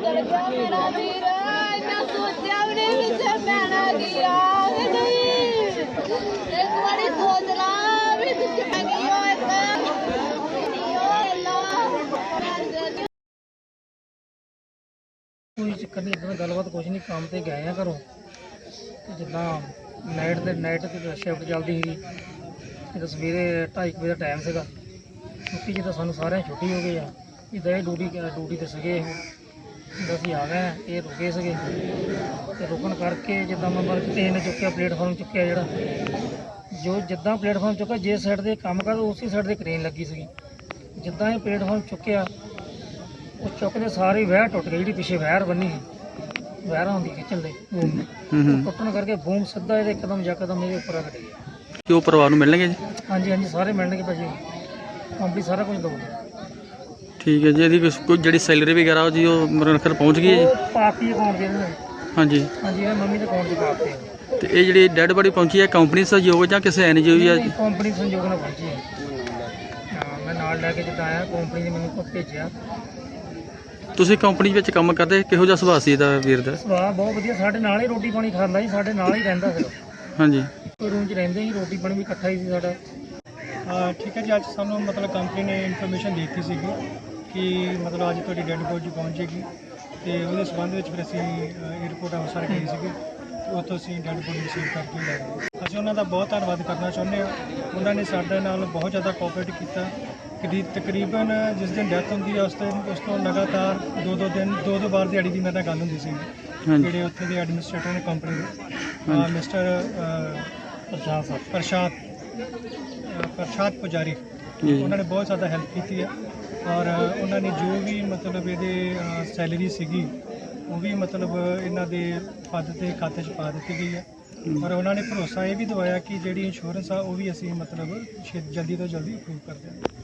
ਕੋਈ ਚੱਕਰ ਨਹੀਂ, ਇਦਾਂ ਗੱਲਬਾਤ ਕੁਝ ਨਹੀਂ, ਕੰਮ ਤੇ ਗਏ ਆ ਘਰੋਂ। ਜਿੱਦਾਂ ਨਾਈਟ ਦੇ ਨਾਈਟ ਤੇ ਸ਼ਿਫਟ ਚੱਲਦੀ ਸੀ ਤੇ ਸਵੇਰੇ 2:30 ਵਜੇ ਦਾ ਟਾਈਮ ਸੀਗਾ। ਛੁੱਟੀ ਜਿੱਦਾਂ ਸਾਨੂੰ ਸਾਰਿਆਂ ਛੁੱਟੀ ਹੋ ਗਈ ਆ। ਇਦਾਂ ਇਹ ਡਿਊਟੀ ਡਿਊਟੀ ਤੇ ਸੀਗੇ ਇਹ। ਅਸੀਂ ਆ ਗਏ ਇਹ ਰੁਕੇ ਸੀਗੇ। ਤੇ ਰੁਕਣ ਕਰਕੇ ਜਿੱਦਾਂ ਮਤਲਬ ਕਿ ਕਿਸੇ ਨੇ ਚੁੱਕਿਆ ਪਲੇਟਫਾਰਮ ਚੁੱਕਿਆ ਜਿਹੜਾ ਜੋ ਜਿੱਦਾਂ ਪਲੇਟਫਾਰਮ ਚੁੱਕਿਆ ਜੇ ਸਾਈਡ ਤੇ ਕੰਮ ਕਰਦਾ ਉਸੇ ਸਾਈਡ ਤੇ ਕ੍ਰੇਨ ਲੱਗੀ ਸੀਗੀ। ਜਿੱਦਾਂ ਇਹ ਪਲੇਟਫਾਰਮ ਚੁੱਕਿਆ ਉਹ ਚੁੱਕਦੇ ਸਾਰੇ ਵਹਿਰ ਟੁੱਟ ਗਈ ਜਿਹੜੀ ਪਿੱਛੇ ਵਹਿਰ ਬੰਨੀ ਸੀ। ਵਹਿਰ ਹੁੰਦੀ ਖਿੱਚਣ ਦੇ ਬੂਮ ਦੀ। ਹੂੰ ਹੂੰ। ਟੁੱਟਣ ਕਰਕੇ ਬੂਮ ਸਿੱਧਾ ਇਹਦੇ ਇੱਕਦਮ ਯਕਦਮ ਇਹਦੇ ਉੱਪਰ ਆ ਗਈ ਕਿ ਉਹ ਪਰਿਵਾਰ ਨੂੰ ਮਿਲਣਗੇ ਜੀ? ਹਾਂਜੀ ਹਾਂਜੀ ਸਾਰੇ ਮਿਲਣਗੇ ਭਾਜੀ। ਕੰਪਨੀ ਸਾਰਾ ਕੁਝ ਦਊਗੀ। ਠੀਕ ਹੈ ਜੀ ਇਹਦੀ ਕੁਛ- ਕੋਈ ਜਿਹੜੀ ਸੈਲਰੀ ਵਗੈਰਾ ਉਹ ਜੀ ਉਹ ਮੇਰੇ ਖਿਆਲ ਪਹੁੰਚ ਗਈ ਹੈ ਜੀ? ਉਹ ਪਾਤੀ ਅਕਾਊਂਟ ਦੇ ਦੇਣਾ ਹਾਂਜੀ। ਹਾਂਜੀ ਇਹ ਮੰਮੀ ਦੇ ਅਕਾਊਂਟ 'ਚ ਪਾਤੇ ਤੇ ਇਹ ਜਿਹੜੀ ਡੈੱਡ ਬੜੀ ਪਹੁੰਚੀ ਹੈ ਕੰਪਨੀ ਸਹਿਯੋਗ ਜਾਂ ਕਿਸੇ ਐਨਜੀਓ ਜਾਂ ਨਹੀਂ, ਕੰਪਨੀ ਸੰਯੋਗ ਨਾਲ ਪਹੁੰਚੀ ਹੈ। ਹਾਂ ਮੈਂ ਨਾਲ ਲੈ ਕੇ ਜਿੱਦਾਂ ਆਇਆ ਕੰਪਨੀ ਨੇ ਮੈਨੂੰ ਭੇਜਿਆ। ਤੁਸੀਂ ਕੰਪਨੀ ਵਿੱਚ ਕੰਮ ਕਰਦੇ ਕਿਹੋ ਜਿਹਾ ਸੁਭਾਅ ਸੀ ਇਹਦਾ ਵੀਰ ਦਾ? ਸੁਭਾਅ ਬਹੁਤ ਵਧੀਆ ਸਾਡੇ ਨਾਲ ਹੀ ਰੋਟੀ ਪਾਣੀ ਖਾਂਦਾ ਸੀ ਸਾਡੇ ਨਾਲ ਹੀ ਰਹਿੰਦਾ ਸੀ ਹਾਂਜੀ। ਰੂਮ 'ਚ ਰਹਿੰਦੇ ਸੀ ਰੋਟੀ ਪਾਣੀ ਵੀ ਇਕੱਠਾ ਹੀ ਸੀ ਸਾਡਾ। ਹਾਂ ਠੀਕ ਹੈ ਜੀ ਅੱਜ ਸਾਨੂੰ ਮਤਲਬ ਕੰਪਨੀ ਨੇ ਇਨਫੋਰਮੇਸ਼ਨ ਦੇ ਦਿੱਤੀ ਸੀਗੀ। ਕਿ ਮਤਲਬ ਅੱਜ ਤੁਹਾਡੀ ਡੈਡ ਬੋਡੀ ਪਹੁੰਚੇਗੀ ਤੇ ਉਹਦੇ ਸੰਬੰਧ ਵਿੱਚ ਫਿਰ ਅਸੀਂ 에어ਪੋਰਟ ਅੰਮ੍ਰਿਤਸਰ ਗਏ ਸੀਗੇ ਤੇ ਉੱਥੋਂ ਅਸੀਂ ਡੈਡ ਬੋਡੀ ਰਿਸੀਵ ਕਰਕੇ ਲੈ ਗਏ। ਅਸੀਂ ਉਹਨਾਂ ਦਾ ਬਹੁਤ ਧੰਨਵਾਦ ਕਰਨਾ ਚਾਹੁੰਦੇ ਹਾਂ। ਉਹਨਾਂ ਨੇ ਸਾਡੇ ਨਾਲ ਬਹੁਤ ਜ਼ਿਆਦਾ ਕੋਆਪਰੇਟ ਕੀਤਾ ਕਰੀ ਤਕਰੀਬਨ ਜਿਸ ਦਿਨ ਡੈਥ ਹੁੰਦੀ ਹੈ ਉਸ ਦਿਨ ਉਸ ਤੋਂ ਲਗਾਤਾਰ ਦੋ ਦੋ ਦਿਨ ਦੋ ਦੋ ਵਾਰ ਦਿਹਾੜੀ ਦੀ ਮੇਰੇ ਨਾਲ ਗੱਲ ਹੁੰਦੀ ਸੀ। ਜਿਹੜੇ ਉੱਥੇ ਦੇ ਐਡਮਿਨਿਸਟ੍ਰੇਟਰ ਨੇ ਕੰਪਨੀ ਦੇ। ਮਿਸਟਰ ਪ੍ਰਸ਼ਾਦ ਸਾਹਿਬ। ਪ੍ਰਸ਼ਾਦ ਅ, ਪ੍ਰਸ਼ਾਦ ਪੁਜਾਰੀ। ਉਹਨਾਂ ਨੇ ਬਹੁਤ ਜ਼ਿਆਦਾ ਹੈਲਪ ਕੀਤੀ ਹੈ ਔਰ ਉਹਨਾਂ ਨੇ ਜੋ ਵੀ ਮਤਲਬ ਇਹਦੇ ਸੈਲਰੀ ਸੀਗੀ, ਉਹ ਵੀ ਮਤਲਬ ਇਹਨਾਂ ਦੇ ਪਦ ਤੇ ਖਾਤੇ 'ਚ ਪਾ ਦਿੱਤੀ ਗਈ ਹੈ। ਔਰ ਉਹਨਾਂ ਨੇ ਭਰੋਸਾ ਇਹ ਵੀ ਦਵਾਇਆ ਕਿ ਜਿਹੜੀ ਇੰਸ਼ੋਰੈਂਸ ਆ, ਉਹ ਵੀ ਅਸੀਂ ਮਤਲਬ ਛੇ- ਜਲਦੀ ਤੋਂ ਜਲਦੀ ਅਪਰੂਵ ਕਰ ਦਿਆਂਗੇ।